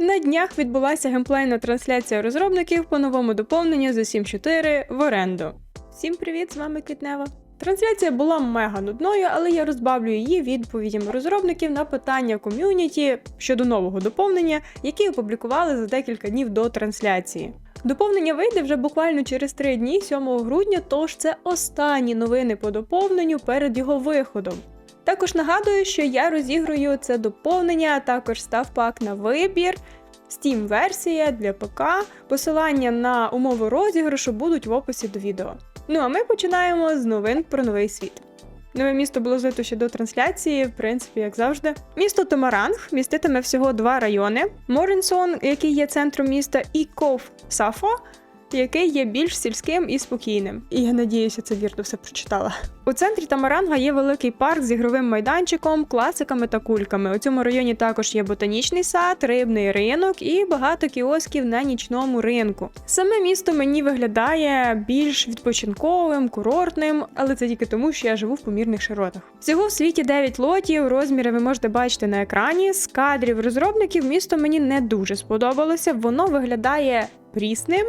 На днях відбулася геймплейна трансляція розробників по новому доповненню за 7.4 в оренду. Всім привіт, з вами Китнева. Трансляція була мега нудною, але я розбавлю її відповідями розробників на питання ком'юніті щодо нового доповнення, які опублікували за декілька днів до трансляції. Доповнення вийде вже буквально через три дні, 7 грудня, тож це останні новини по доповненню перед його виходом. Також нагадую, що я розіграю це доповнення, а також став пак на вибір. Steam версія для ПК. Посилання на умови розіграшу будуть в описі до відео. Ну а ми починаємо з новин про новий світ. Нове місто було злито ще до трансляції, в принципі, як завжди. Місто Томаранг міститиме всього два райони: Морінсон, який є центром міста, і Ков Сафо, який є більш сільським і спокійним. І я надіюся, це вірно все прочитала. У центрі Тамаранга є великий парк з ігровим майданчиком, класиками та кульками. У цьому районі також є ботанічний сад, рибний ринок і багато кіосків на нічному ринку. Саме місто мені виглядає більш відпочинковим, курортним, але це тільки тому, що я живу в помірних широтах. Всього в світі 9 лотів. Розміри ви можете бачити на екрані. З кадрів розробників місто мені не дуже сподобалося. Воно виглядає прісним.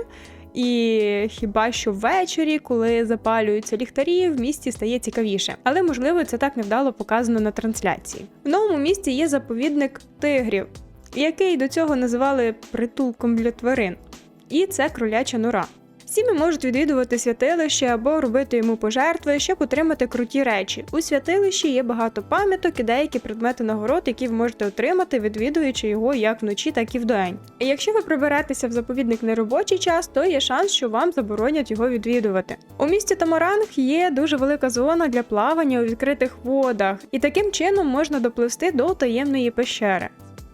І хіба що ввечері, коли запалюються ліхтарі, в місті стає цікавіше. Але можливо це так невдало показано на трансляції. В новому місті є заповідник тигрів, який до цього називали притулком для тварин. І це кроляча нора. Сім'ї можуть відвідувати святилище або робити йому пожертви, щоб отримати круті речі. У святилищі є багато пам'яток і деякі предмети нагород, які ви можете отримати, відвідуючи його як вночі, так і вдень. І якщо ви приберетеся в заповідник неробочий час, то є шанс, що вам заборонять його відвідувати. У місті Тамаранг є дуже велика зона для плавання у відкритих водах, і таким чином можна допливсти до таємної пещери.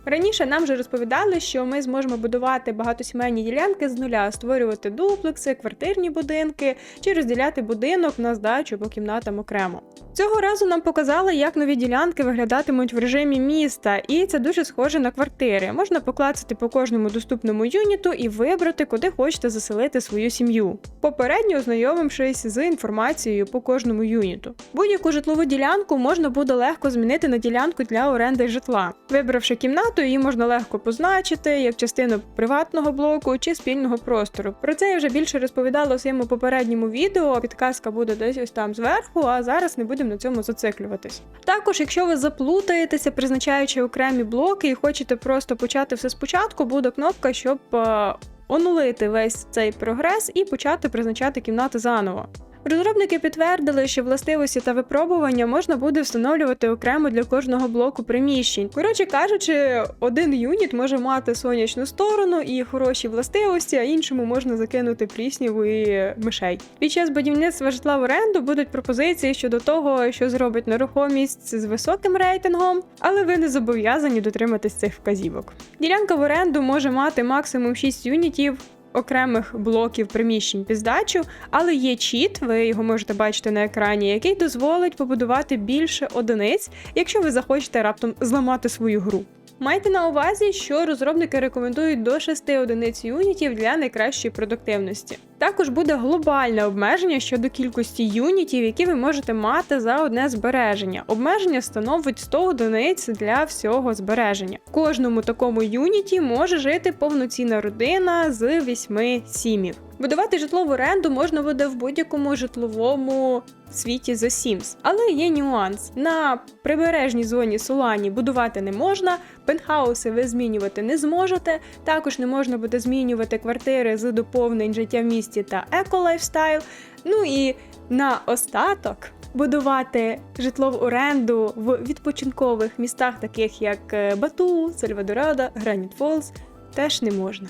Раніше нам вже розповідали, що ми зможемо будувати багатосімейні ділянки з нуля, створювати дуплекси, квартирні будинки чи розділяти будинок на здачу по кімнатам окремо. Цього разу нам показали, як нові ділянки виглядатимуть в режимі міста, і це дуже схоже на квартири. Можна поклацати по кожному доступному юніту і вибрати, куди хочете заселити свою сім'ю, попередньо ознайомившись з інформацією по кожному юніту. Будь-яку житлову ділянку можна буде легко змінити на ділянку для оренди житла, вибравши кімнату кімнату, її можна легко позначити як частину приватного блоку чи спільного простору. Про це я вже більше розповідала у своєму попередньому відео. Підказка буде десь ось там зверху, а зараз не будемо на цьому зациклюватись. Також, якщо ви заплутаєтеся, призначаючи окремі блоки і хочете просто почати все спочатку, буде кнопка, щоб е, онулити весь цей прогрес і почати призначати кімнати заново. Розробники підтвердили, що властивості та випробування можна буде встановлювати окремо для кожного блоку приміщень. Коротше кажучи, один юніт може мати сонячну сторону і хороші властивості, а іншому можна закинути плісняву і мишей. Під час будівництва житла в оренду будуть пропозиції щодо того, що зробить нерухомість з високим рейтингом, але ви не зобов'язані дотриматись цих вказівок. Ділянка в оренду може мати максимум 6 юнітів окремих блоків приміщень під здачу, але є чіт, ви його можете бачити на екрані, який дозволить побудувати більше одиниць, якщо ви захочете раптом зламати свою гру. Майте на увазі, що розробники рекомендують до 6 одиниць юнітів для найкращої продуктивності. Також буде глобальне обмеження щодо кількості юнітів, які ви можете мати за одне збереження. Обмеження становить 100 одиниць для всього збереження. В кожному такому юніті може жити повноцінна родина з 8 сімів. Будувати житло в оренду можна буде в будь-якому житловому світі The Sims. Але є нюанс: на прибережній зоні Солані будувати не можна, пентхауси ви змінювати не зможете. Також не можна буде змінювати квартири з доповнень життя в місті та еко-лайфстайл. Ну і на остаток. Будувати житло в оренду в відпочинкових містах, таких як е, Бату, Сальвадорадо, Граніт Фолз, теж не можна.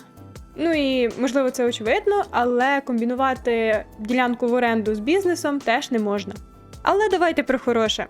Ну і можливо це очевидно, але комбінувати ділянку в оренду з бізнесом теж не можна. Але давайте про хороше.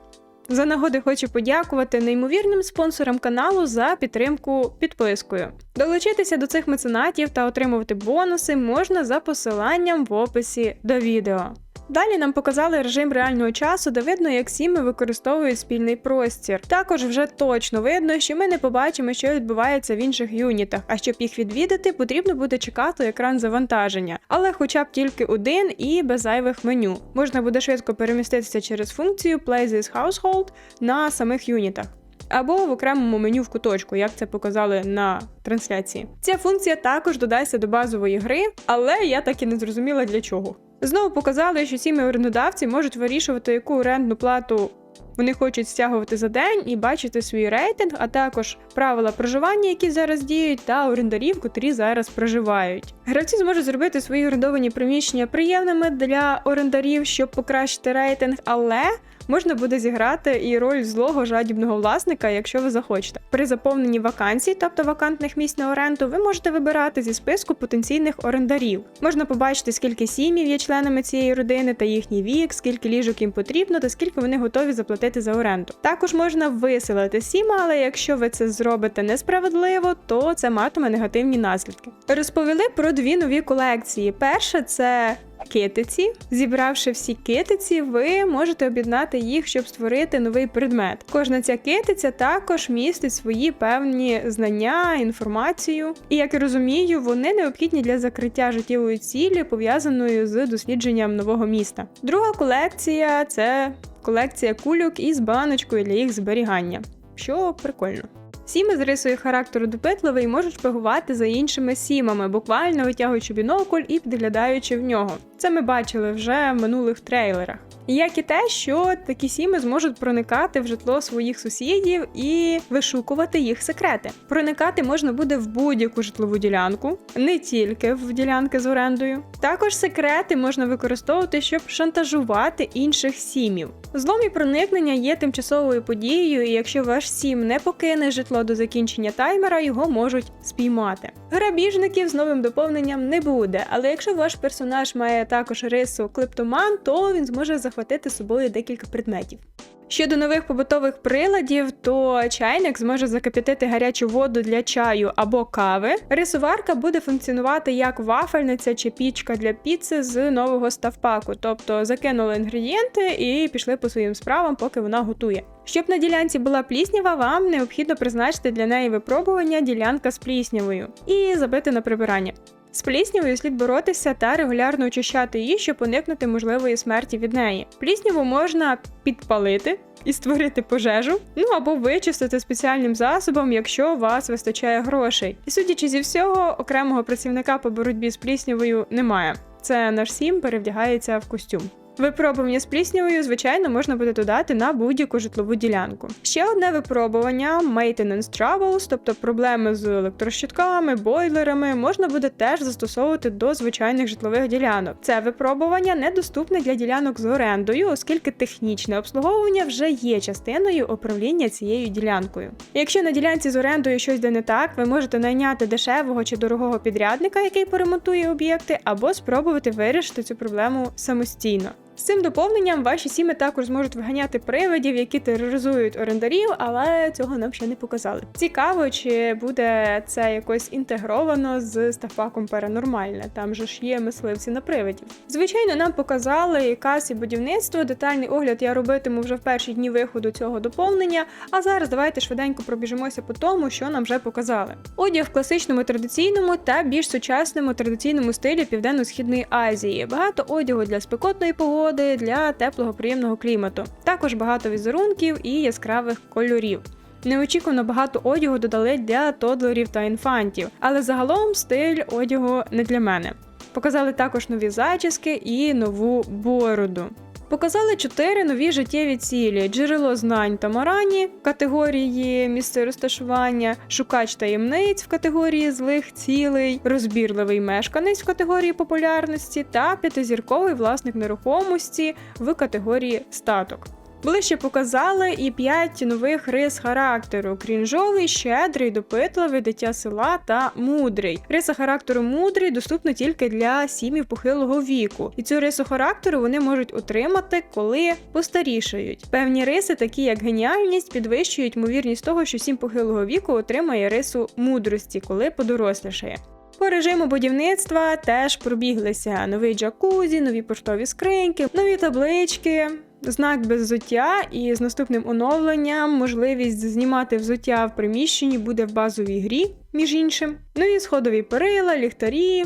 За нагоди хочу подякувати неймовірним спонсорам каналу за підтримку підпискою. Долучитися до цих меценатів та отримувати бонуси можна за посиланням в описі до відео. Далі нам показали режим реального часу, де видно, як сіми використовують спільний простір. Також вже точно видно, що ми не побачимо, що відбувається в інших юнітах. А щоб їх відвідати, потрібно буде чекати екран завантаження, але хоча б тільки один і без зайвих меню. Можна буде швидко переміститися через функцію Play this Household на самих юнітах. або в окремому меню в куточку, як це показали на трансляції. Ця функція також додасться до базової гри, але я так і не зрозуміла для чого. Знову показали, що сім'ї орендодавці можуть вирішувати, яку орендну плату вони хочуть стягувати за день і бачити свій рейтинг, а також правила проживання, які зараз діють, та орендарів, котрі зараз проживають. Гравці зможуть зробити свої орендовані приміщення приємними для орендарів, щоб покращити рейтинг, але можна буде зіграти і роль злого жадібного власника, якщо ви захочете. При заповненні вакансій, тобто вакантних місць на оренду, ви можете вибирати зі списку потенційних орендарів. Можна побачити, скільки сім'їв є членами цієї родини та їхній вік, скільки ліжок їм потрібно та скільки вони готові заплатити за оренду. Також можна виселити сіма, але якщо ви це зробите несправедливо, то це матиме негативні наслідки. Розповіли про дві нові колекції. Перша це китиці. Зібравши всі китиці, ви можете об'єднати їх, щоб створити новий предмет. Кожна ця китиця також містить свої певні знання, інформацію. І як я розумію, вони необхідні для закриття життєвої цілі, пов'язаної з дослідженням нового міста. Друга колекція це колекція кульок із баночкою для їх зберігання, що прикольно. Сіми з рисою характеру допитливий можуть шпигувати за іншими сімами, буквально витягуючи бінокль і підглядаючи в нього. Це ми бачили вже в минулих трейлерах. Як і те, що такі сіми зможуть проникати в житло своїх сусідів і вишукувати їх секрети. Проникати можна буде в будь-яку житлову ділянку, не тільки в ділянки з орендою. Також секрети можна використовувати, щоб шантажувати інших сімів. Злом і проникнення є тимчасовою подією, і якщо ваш сім не покине житло до закінчення таймера, його можуть спіймати. Грабіжників з новим доповненням не буде, але якщо ваш персонаж має також рису клептоман, то він зможе захватити з собою декілька предметів. Щодо нових побутових приладів, то чайник зможе закип'ятити гарячу воду для чаю або кави. Рисоварка буде функціонувати як вафельниця чи пічка для піци з нового ставпаку, тобто закинули інгредієнти і пішли по своїм справам, поки вона готує. Щоб на ділянці була пліснява, вам необхідно призначити для неї випробування ділянка з пліснявою і забити на прибирання. З пліснявою слід боротися та регулярно очищати її, щоб уникнути можливої смерті від неї. Плісняву можна підпалити і створити пожежу, ну або вичистити спеціальним засобом, якщо у вас вистачає грошей. І судячи зі всього, окремого працівника по боротьбі з пліснявою немає. Це наш сім перевдягається в костюм. Випробування з пліснявою, звичайно, можна буде додати на будь-яку житлову ділянку. Ще одне випробування Maintenance Troubles, тобто проблеми з електрощитками, бойлерами, можна буде теж застосовувати до звичайних житлових ділянок. Це випробування недоступне для ділянок з орендою, оскільки технічне обслуговування вже є частиною управління цією ділянкою. Якщо на ділянці з орендою щось де не так, ви можете найняти дешевого чи дорогого підрядника, який поремонтує об'єкти, або спробувати вирішити цю проблему самостійно. З цим доповненням ваші сіми також зможуть виганяти привидів, які тероризують орендарів, але цього нам ще не показали. Цікаво, чи буде це якось інтегровано з ставпаком паранормальне. Там же ж є мисливці на привидів. Звичайно, нам показали кас і будівництво. Детальний огляд я робитиму вже в перші дні виходу цього доповнення. А зараз давайте швиденько пробіжимося по тому, що нам вже показали. Одяг в класичному традиційному та більш сучасному традиційному стилі Південно-Східної Азії. Багато одягу для спекотної погоди погоди для теплого приємного клімату. Також багато візерунків і яскравих кольорів. Неочікувано багато одягу додали для тодлерів та інфантів, але загалом стиль одягу не для мене. Показали також нові зачіски і нову бороду. Показали чотири нові життєві цілі: джерело знань та морані в категорії місце розташування, шукач таємниць в категорії злих цілей, розбірливий мешканець в категорії популярності та п'ятизірковий власник нерухомості в категорії статок. Ближче показали і п'ять нових рис характеру: крінжовий, щедрий, допитливий, дитя села та мудрий. Риса характеру мудрий доступна тільки для сім'їв похилого віку, і цю рису характеру вони можуть отримати, коли постарішають. Певні риси, такі як геніальність, підвищують ймовірність того, що сім похилого віку отримає рису мудрості, коли подорослішає. По режиму будівництва теж пробіглися новий джакузі, нові поштові скриньки, нові таблички знак без взуття, і з наступним оновленням можливість знімати взуття в приміщенні буде в базовій грі, між іншим. Ну і сходові перила, ліхтарі.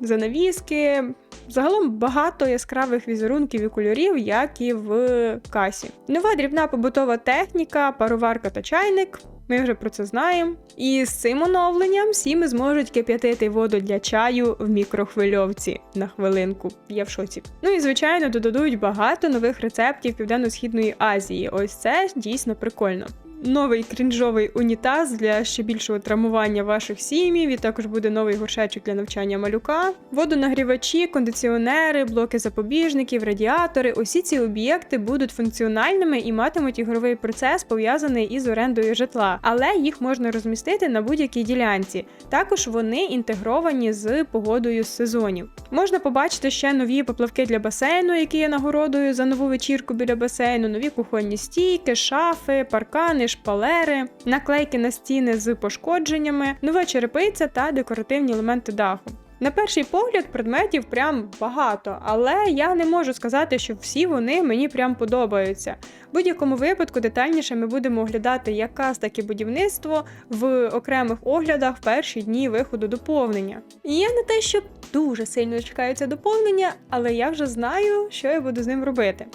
занавіски. Загалом багато яскравих візерунків і кольорів, як і в касі. Нова дрібна побутова техніка, пароварка та чайник. Ми вже про це знаємо. І з цим оновленням всі ми зможуть кип'ятити воду для чаю в мікрохвильовці на хвилинку. Я в шоці. Ну і звичайно додадуть багато нових рецептів Південно-Східної Азії. Ось це дійсно прикольно. Новий крінжовий унітаз для ще більшого травмування ваших сім'їв. І також буде новий горшечок для навчання малюка, водонагрівачі, кондиціонери, блоки запобіжників, радіатори. Усі ці об'єкти будуть функціональними і матимуть ігровий процес пов'язаний із орендою житла, але їх можна розмістити на будь-якій ділянці. Також вони інтегровані з погодою з сезонів. Можна побачити ще нові поплавки для басейну, які є нагородою за нову вечірку біля басейну, нові кухонні стійки, шафи, паркани, шпалери, наклейки на стіни з пошкодженнями, нова черепиця та декоративні елементи даху. На перший погляд предметів прям багато, але я не можу сказати, що всі вони мені прям подобаються. В будь-якому випадку детальніше ми будемо оглядати якраз таке будівництво в окремих оглядах в перші дні виходу доповнення. І я не те, що дуже сильно чекаю це доповнення, але я вже знаю, що я буду з ним робити.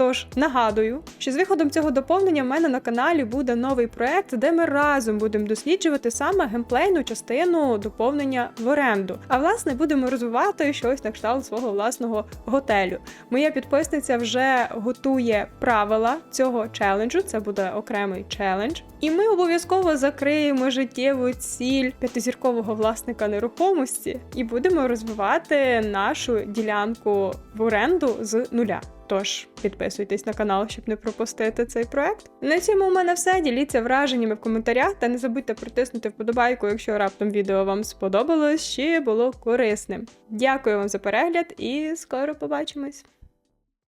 Тож нагадую, що з виходом цього доповнення в мене на каналі буде новий проект, де ми разом будемо досліджувати саме геймплейну частину доповнення в оренду. А власне будемо розвивати щось на кшталт свого власного готелю. Моя підписниця вже готує правила цього челенджу. Це буде окремий челендж. І ми обов'язково закриємо життєву ціль п'ятизіркового власника нерухомості і будемо розвивати нашу ділянку в оренду з нуля. Тож підписуйтесь на канал, щоб не пропустити цей проект. На цьому у мене все. Діліться враженнями в коментарях та не забудьте притиснути вподобайку, якщо раптом відео вам сподобалось чи було корисним. Дякую вам за перегляд і скоро побачимось!